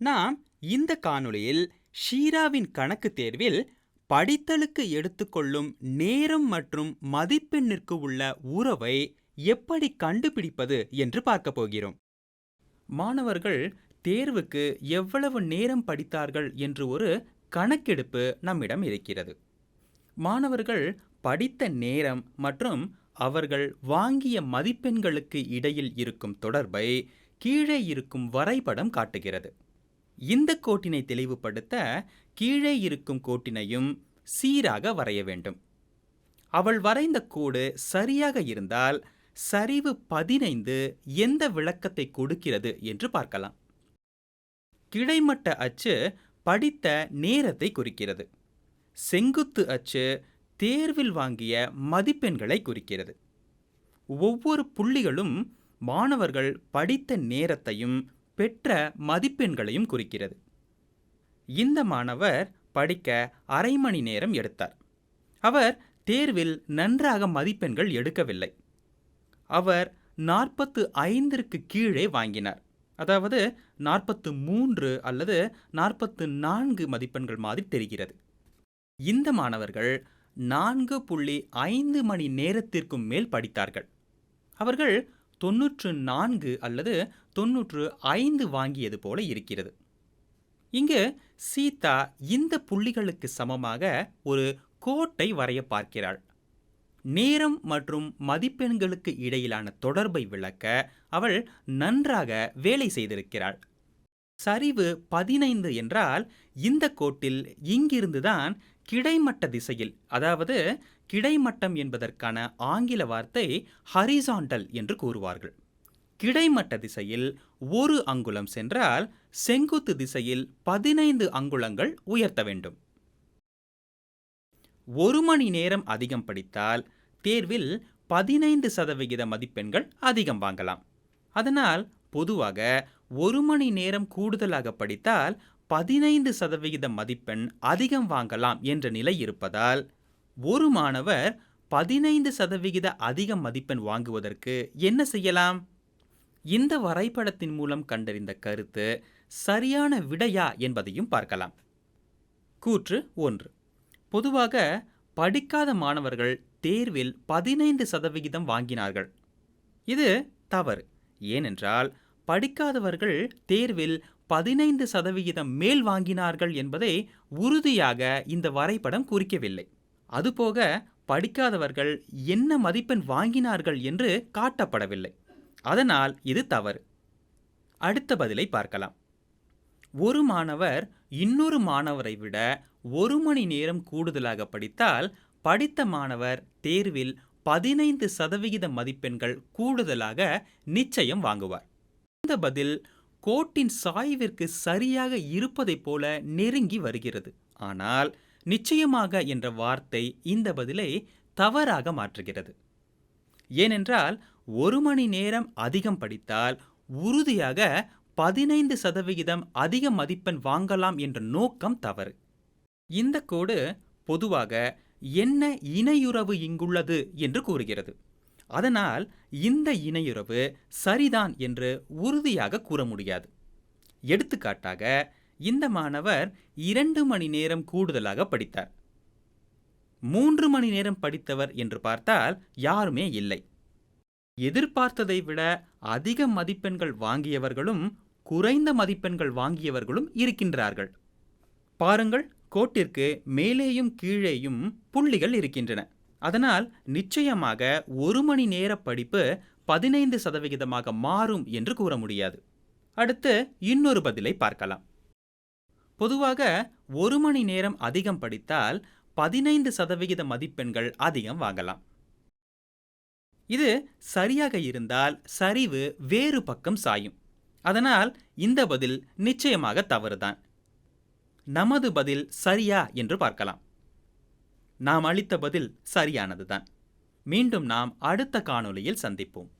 நாம் இந்த காணொளியில் ஷீராவின் கணக்கு தேர்வில் படித்தலுக்கு எடுத்துக்கொள்ளும் நேரம் மற்றும் மதிப்பெண்ணிற்கு உள்ள உறவை எப்படி கண்டுபிடிப்பது என்று பார்க்கப் போகிறோம். மாணவர்கள் தேர்வுக்கு எவ்வளவு நேரம் படித்தார்கள் என்று ஒரு கணக்கெடுப்பு நம்மிடம் இருக்கிறது. மாணவர்கள் படித்த நேரம் மற்றும் அவர்கள் வாங்கிய மதிப்பெண்களுக்கு இடையில் இருக்கும் தொடர்பை கீழே இருக்கும் வரைபடம் காட்டுகிறது. இந்த கோட்டினை தெளிவுபடுத்த கீழே இருக்கும் கோட்டினையும் சீராக வரைய வேண்டும். அவள் வரைந்த கோடு சரியாக இருந்தால் சரிவு பதினைந்து எந்த விளக்கத்தை கொடுக்கிறது என்று பார்க்கலாம். கிடைமட்ட அச்சு படித்த நேரத்தை குறிக்கிறது. செங்குத்து அச்சு தேர்வில் வாங்கிய மதிப்பெண்களை குறிக்கிறது. ஒவ்வொரு புள்ளிகளும் மாணவர்கள் படித்த நேரத்தையும் பெற்ற மதிப்பெண்களையும் குறிக்கிறது. இந்த மாணவர் படிக்க அரை மணி நேரம் எடுத்தார். அவர் தேர்வில் நன்றாக மதிப்பெண்கள் எடுக்கவில்லை. அவர் நாற்பத்து ஐந்திற்கு கீழே வாங்கினார். அதாவது நாற்பத்து மூன்று அல்லது நாற்பத்து நான்கு மதிப்பெண்கள் மாதிரி தெரிகிறது. இந்த மாணவர்கள் நான்கு புள்ளி ஐந்து மணி நேரத்திற்கும் மேல் படித்தார்கள். அவர்கள் தொன்னூற்று நான்கு அல்லது தொன்னூற்று ஐந்து வாங்கியது போல இருக்கிறது. இங்கு சீதா இந்த புள்ளிகளுக்கு சமமாக ஒரு கோட்டை வரைய பார்க்கிறாள். நேரம் மற்றும் மதிப்பெண்களுக்கு இடையிலான தொடர்பை விளக்க அவள் நன்றாக வேலை செய்திருக்கிறாள். சரிவு பதினைந்து என்றால் இந்த கோட்டில் இங்கிருந்துதான் கிடைமட்ட திசையில் அதாவது கிடைமட்டம் என்பதற்கான ஆங்கில வார்த்தை ஹரிசாண்டல் என்று கூறுவார்கள். கிடைமட்ட திசையில் ஒரு அங்குலம் சென்றால் செங்குத்து திசையில் பதினைந்து அங்குலங்கள் உயர்த்த வேண்டும். ஒரு மணி நேரம் அதிகம் படித்தால் தேர்வில் பதினைந்து சதவிகித மதிப்பெண்கள் அதிகம் வாங்கலாம். அதனால் பொதுவாக ஒரு மணி நேரம் கூடுதலாக படித்தால் பதினைந்து சதவிகித மதிப்பெண் அதிகம் வாங்கலாம் என்ற நிலை இருப்பதால் ஒரு மாணவர் பதினைந்து சதவிகித அதிக மதிப்பெண் வாங்குவதற்கு என்ன செய்யலாம்? இந்த வரைபடத்தின் மூலம் கண்டறிந்த கருத்து சரியான விடையா என்பதையும் பார்க்கலாம். கூற்று ஒன்று. பொதுவாக படிக்காத மாணவர்கள் தேர்வில் பதினைந்து சதவிகிதம் வாங்கினார்கள். இது தவறு. ஏனென்றால் படிக்காதவர்கள் தேர்வில் பதினைந்து சதவிகிதம் மேல் வாங்கினார்கள் என்பதை உறுதியாக இந்த வரைபடம் குறிக்கவில்லை. அதுபோக படிக்காதவர்கள் என்ன மதிப்பெண் வாங்கினார்கள் என்று காட்டப்படவில்லை. அதனால் இது தவறு. அடுத்த பதிலை பார்க்கலாம். ஒரு மாணவர் இன்னொரு மாணவரை விட ஒரு மணி நேரம் கூடுதலாக படித்தால் படித்த மாணவர் தேர்வில் பதினைந்து சதவிகித மதிப்பெண்கள் கூடுதலாக நிச்சயம் வாங்குவார். இந்த பதில் கோட்டின் சாய்விற்கு சரியாக இருப்பதைப் போல நெருங்கி வருகிறது. ஆனால் நிச்சயமாக என்ற வார்த்தை இந்த பதிலை தவறாக மாற்றுகிறது. ஏனென்றால் ஒரு மணி நேரம் அதிகம் படித்தால் உறுதியாக பதினைந்து சதவிகிதம் அதிக மதிப்பெண் வாங்கலாம் என்ற நோக்கம் தவறு. இந்த கோடு பொதுவாக என்ன இணையுறவு இங்குள்ளது என்று கூறுகிறது. அதனால் இந்த இணையுறவு சரிதான் என்று உறுதியாக கூற முடியாது. எடுத்துக்காட்டாக இந்த மாணவர் இரண்டு மணி நேரம் கூடுதலாக படித்தார். மூன்று மணி நேரம் படித்தவர் என்று பார்த்தால் யாருமே இல்லை. எதிர்பார்த்ததை விட அதிக மதிப்பெண்கள் வாங்கியவர்களும் குறைந்த மதிப்பெண்கள் வாங்கியவர்களும் இருக்கின்றார்கள். பாருங்கள் கோட்டிற்கு மேலேயும் கீழேயும் புள்ளிகள் இருக்கின்றன. அதனால் நிச்சயமாக ஒரு மணி நேர படிப்பு பதினைந்து சதவிகிதமாக மாறும் என்று கூற முடியாது. அடுத்து இன்னொரு பதிலை பார்க்கலாம். பொதுவாக ஒரு மணி நேரம் அதிகம் படித்தால் பதினைந்து சதவிகித மதிப்பெண்கள் அதிகம் வாங்கலாம். இது சரியாக இருந்தால் சரிவு வேறு பக்கம் சாயும். அதனால் இந்த பதில் நிச்சயமாக தவறுதான். நமது பதில் சரியா என்று பார்க்கலாம். நாம் அளித்த பதில் சரியானதுதான். மீண்டும் நாம் அடுத்த காணொளியில் சந்திப்போம்.